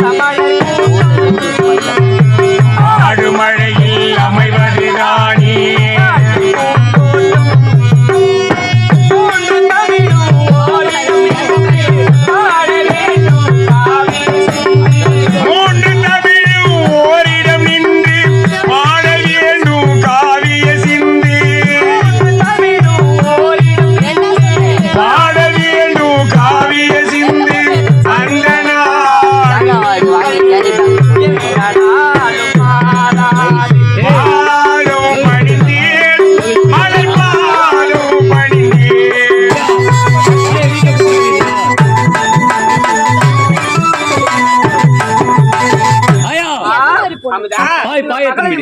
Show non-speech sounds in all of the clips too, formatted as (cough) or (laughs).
সবাই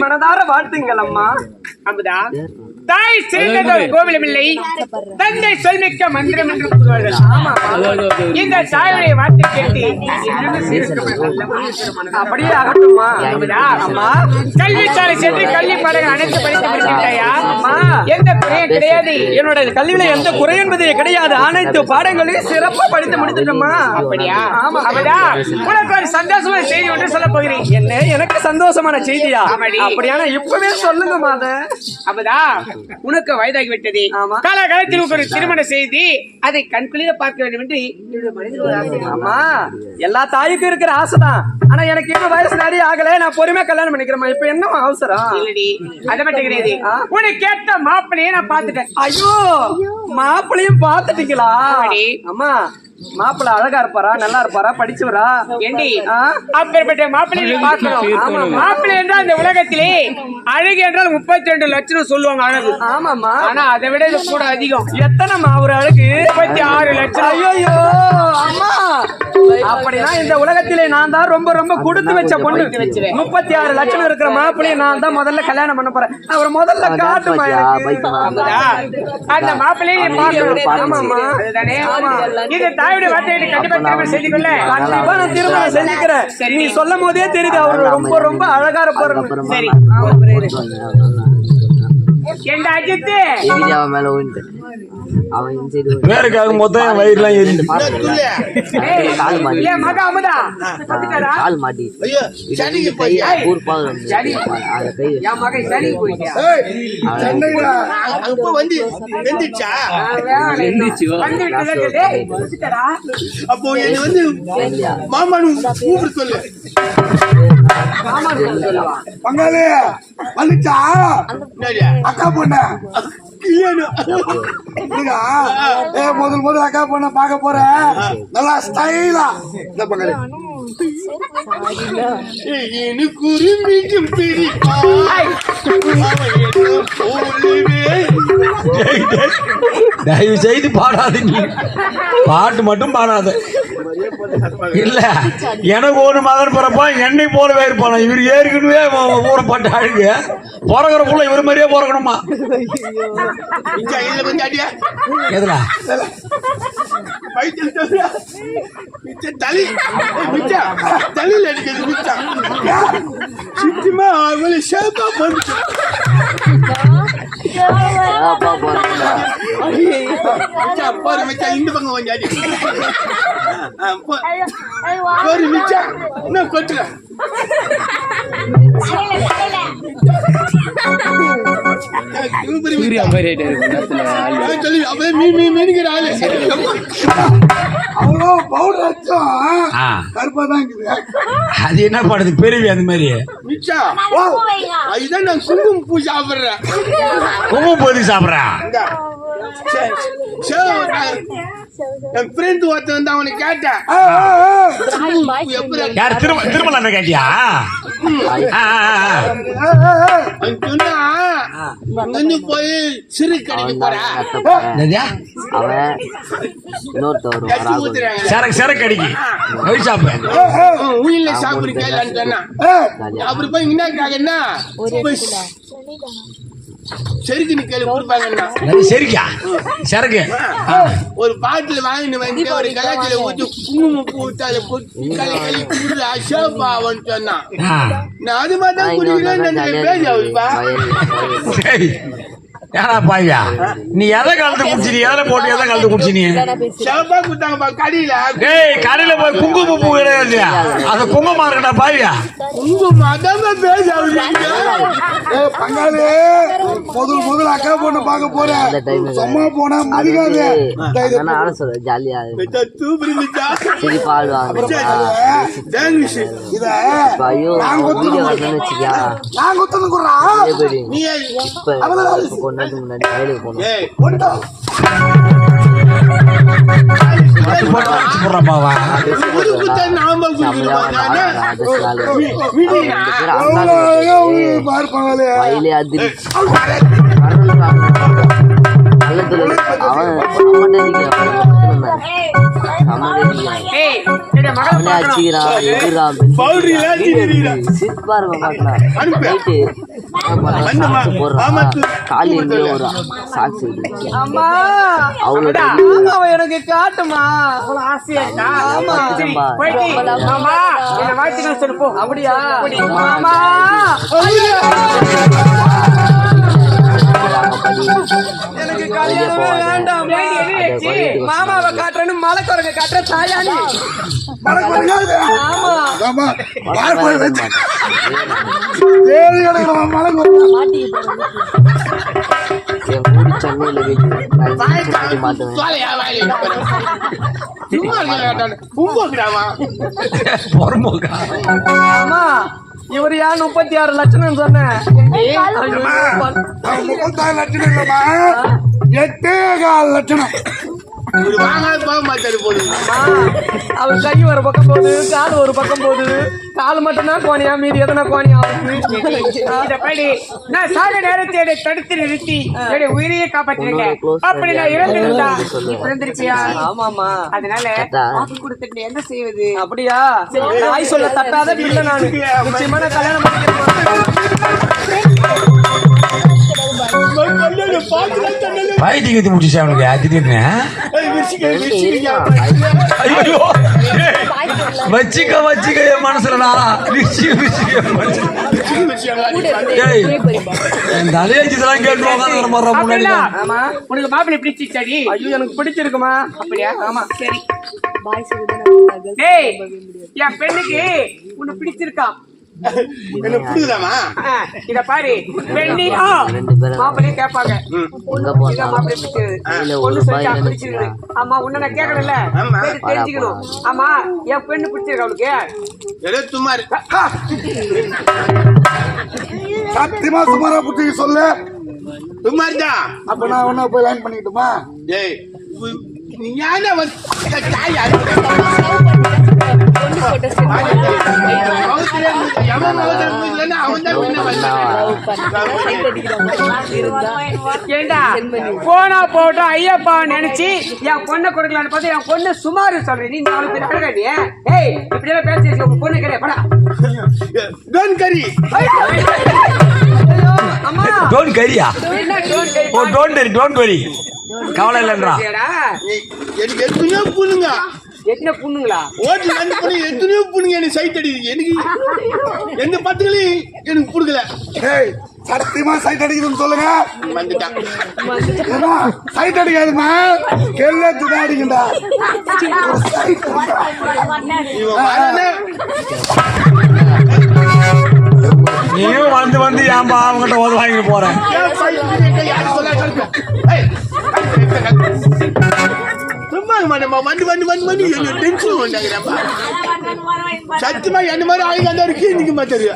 மனதார வாழ்த்துங்கள் அம்மா அமுதா. தாய் சிறந்தது ஒரு கோவிலும் இல்லை தந்தை சொல்மிக்க மந்திரம் என்று கூறுவார்கள் இந்த தாயுடைய வார்த்தை கேட்டு அப்படியே அம்மா. கல்விசாலை சென்று கல்வி பாடங்கள் அனைத்து படித்து அம்மா. எந்த குறையும் கிடையாது. என்னோட கல்வியில எந்த குறை என்பதே கிடையாது. அனைத்து பாடங்களையும் சிறப்பா படித்து முடித்துட்டோமா அப்படியா? அமுதா உனக்கு ஒரு சந்தோஷமான செய்தி ஒன்று சொல்ல போகிறேன். என்ன எனக்கு சந்தோஷமான செய்தியா. அப்படியானா இப்பவே சொல்லுங்க மாத அமுதா உனக்கு வயதாகி விட்டது. காலகாலத்தில் ஒரு திருமண செய்தி அதை கண்குளிர பார்க்க வேண்டும் என்று. ஆமா. எல்லா தாய்க்கும் இருக்கிற ஆசைதான். ஆனா எனக்கு இன்னும் வயசு நிறைய ஆகல. நான் பொறுமையா கல்யாணம் பண்ணிக்கிறேன் இப்ப என்ன அவசரம்? அது மட்டும் கிடையாது. உனக்கு கேட்ட மாப்பிள்ளையே நான் பார்த்துட்டேன். ஐயோ. மாப்பிளையும் பாத்துட்டீங்களா. அம்மா மாப்பிள்ளை அழகா இருப்பாரா நல்லா இருப்பாரா படிச்சவரா? ஏண்டி? அப்பேற்பட்ட மாப்பிள்ளையை பார்க்கணும். ஆமா. மாப்பிள்ளை என்றால் இந்த உலகத்திலே அழகு என்றால் முப்பத்தி ரெண்டு லட்சம் சொல்லுவாங்க அழகு. ஆமாம்மா. ஆனா அதை விட இது கூட அதிகம். எத்தனைமா ஒரு அழகு? முப்பத்தி ஆறு லட்சம். ஐயோ அம்மா. அப்படின்னா இந்த உலகத்திலே நான் தான் ரொம்ப ரொம்ப கொடுத்து வச்ச பொண்ணு. முப்பத்தி ஆறு லட்சம் இருக்கிற மாப்பிள்ளைய நான் தான் முதல்ல கல்யாணம் பண்ண போறேன். அவர் முதல்ல காட்டுமா அந்த மாப்பிள்ளையை நீ பார்க்கணும் இது தாயுடைய வார்த்தையை கண்டிப்பா திருமணம் செய்து கொள்ள கண்டிப்பா நான் திருமணம் செஞ்சுக்கிறேன். நீ சொல்லும் போதே தெரியுது அவரு ரொம்ப ரொம்ப அழகா இருப்பாரு. சரி. அஜித்து. மேல விழுந்து அவன் பேருக்காக மொத்தம் வயிறுலாம் கால் மாட்டி? கால் மாட்டி வந்து வெந்துச்சா வந்து விட்டதா டேய், வந்துட்டாரா? அப்போ என்னை வந்து இல்லையா? மாமானு கூப்பிட சொல்லு. பங்காளி வந்துச்சா அக்கா பொண்ணு. முதல் முதல் அக்கா பொண்ண பார்க்க போறேன். நல்லா ஸ்டைலா இந்த பங்காளி பிரிப்பா. தயவு செய்து பாடாதீங்க. பாட்டு மட்டும் பாடாத. இல்ல எனக்கு ஒரு மகன் பிறப்பான் என்னை போலவே இருப்பான் இவர் ஏற்கனவே ஊறப்பட்ட அழுகு பிறகுற புள்ள இவர் மாதிரியே பிறக்கணுமா? எதுல? தலி தலையில அடிக்கிறது மிச்சம் சுத்தமா அவளை ஷேப்பா போட்டு அப்பா போறாங்க போற மிச்சம் இந்த பக்கம் கொஞ்சம் அடி போரு இன்னும் கொட்டுறேன் சொல்லி அப்படியே மீ மீ மீனுங்கிற ஆளு. அவ்வளோ பவுடர் அச்சம் கருப்பா தான் இருக்குது. அது என்ன பண்ணுது பெருவி அந்த மாதிரி. மிச்சம் ஓ அதுதான் நான் குங்குமம் பூ சாப்பிடுறேன். குங்குமம் போதி சாப்பிட்றான் என் ஃப்ரெண்ட் ஒருத்தன் வந்து அவனை கேட்டேன். யார் திரும்ப என்ன கேட்டியா. அவன் சொன்னா போய் சிறு கடைக்கு போறா? அவன் இன்னொருத்தவர் சரக்கு சரக்கு அடிக்கி. ஒய் சாப்பு உயிரில சாப்பிடுறீங்களான்னு சொன்னா. அப்புறம் போய் என்ன? போய் செருக்கு நீ கேள்வி கொடுப்பாங்கன்னா அது சரிக்கா? சரக்கு. ஒரு பாட்டில் வாங்கிட்டு வந்து ஒரு கலாச்சில ஊத்தி குங்குமம் பூ களி களி குடிச்சு அசோபா அவன் சொன்னான். நான் அது மாதிரி தான் குடிக்கிறேன் நான் பேசி அவருப்பா சரி ஏடா பாய்யா நீ எதை கலந்து குடிச்சி நீ எதில் போட்டு எதை கலந்து குடிச்சி நீ? சிவப்பா கொடுத்தாங்கப்பா கடையில. டேய் கடையில போய் அது இருக்கடா பாய்யா குங்குமம் அதான் பேசி பங்காளி முதல் முதல் அக்கா பொண்ணு பார்க்க போறேன். சும்மா போனா மதிக்காது. ஜாலியா முன்னாடி போனோம் வயலே அதிரி அவன் அவன் ஏய், என்னுடைய பாக்கலாம் ஒரு சாக்ஸ் இருக்கு ஆமா அவ எனக்கு காட்டுமா? ஆசையா? ஆமா. மாமா, என்னை வாழ்த்துக்கள் சொல்லு, போ. அப்படியா? மாமா எனக்கு கல்யாணமே வேண்டாம்? மாமாவை காட்டுறேன்னு மலை குரங்க காட்டுற தாயாணி மடக்கு மடக்காது. ஆமா. ஆமா. இவர் யார்? முப்பத்தி ஆறு லட்சம் சொன்னேன் முப்பத்தாறு லட்சணம் இல்லம்மா. எட்டே கால் லட்சணம் அவர் கை ஒரு பக்கம் போகுது கால் ஒரு பக்கம் போகுது. கால் மட்டும்தான் கோணியா மீதி எதனா கோணியா நான் சாக நேரத்தை தடுத்து நிறுத்தி என்னுடைய உயிரையே காப்பாற்றிருக்கேன் அப்படி நான் இறந்திருந்தா நீ பிறந்திருப்பியா ஆமாமா அதனால. வாக்கு கொடுத்துட்டு என்ன செய்வது? அப்படியா? தாய் சொல்ல தட்டாத பிள்ளை நானு. நிச்சயமா நான் கல்யாணம் பண்ணிக்கிறேன் பைத்தியம் கத்தி முடிச்சு அவனுக்கு. திடீர்னு. வச்சிக்க வச்சிக்க என் மனசுலடா. என் தலையச்சிதெல்லாம் கேட்டு உட்காந்து வர முன்னாடி உனக்கு மாப்பிள்ளை பிடிச்சிச்சாடி ஐயோ எனக்கு பிடிச்சிருக்குமா? அப்படியா? ஆமா. சரி. டேய் என் பெண்ணுக்கு உன்னை பிடிச்சிருக்கா. என்ன (laughs) புரியுதாமா இத பாரு. பேரும் மாப்பிள்ளையே கேட்பாங்க ஆமா உன்னை நான். கேட்டு தெரிஞ்சுக்கணும். ஆமா என் பெண்ணு பிடிச்சிருக்கு அவளுக்கு. சும்மா இருக்கு சத்தியமா சுமாரா புத்திக்கு சொல்லு. சும்மா இருந்தா அப்ப நான் ஒன்னா போய் லைன் பண்ணிக்கிட்டுமா? டேய் உ- நீ ஏன்டா ஏண்டா போனா போட்டோம் ஐயப்பா நினைச்சு என் பொண்ணை கொடுக்கலான்னு பார்த்து என் பொண்ணு சுமாரு சொல்றேன் நீ நாலு பேர் அழகா நீ ஏய் இப்படி எல்லாம் பேசி உங்க பொண்ணு கிடையாது படா கரி ஐயோ, அம்மா டோன் கரியா என்ன டோன் கை ஓ டோன் வரி டோன்ட் வரி கவலை இல்லைன்றா? எனக்கு எத்தனையோ புண்ணுங்க எத்தனை பொண்ணுங்களா? ஓட்டு ரெண்டு பண்ணி எத்தனையோ புண்ணுங்க எனக்கு சைட் அடிக்குது. எனக்கு எந்த பத்துகளையும் எனக்கு பிடிக்கல. ஏய் சத்தியமா சைட் அடிக்குதுன்னு சொல்லுங்க. வந்துட்டான். சைட் அடிக்காதுமா கெல்லத்து தான் அடிக்கண்டா நீயும் வந்து வந்து ஏன்பா அவங்ககிட்ட ஓத வாங்கிட்டு போறேன். சும்மா நம்ம வந்து வந்து வந்து வந்து என்ன டென்ஷன் பண்ணாங்கிறப்பா சத்தியமா என்ன மாதிரி ஆளுங்க இருக்கு இன்னைக்கு மாத்தாரு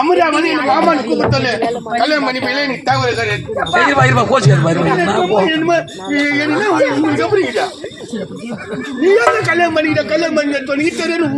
அமுதா வந்து எங்க மாமான்னு கூப்பிட்டோன்னு கல்யாணம் பண்ணி போயில எனக்கு தகவல் என்னமோ என்ன உங்களுக்கு எப்படி நீ கல்யாணம் பண்ணிக்கிட்ட கல்யாணம் பண்ணிக்கிட்ட தெரியும்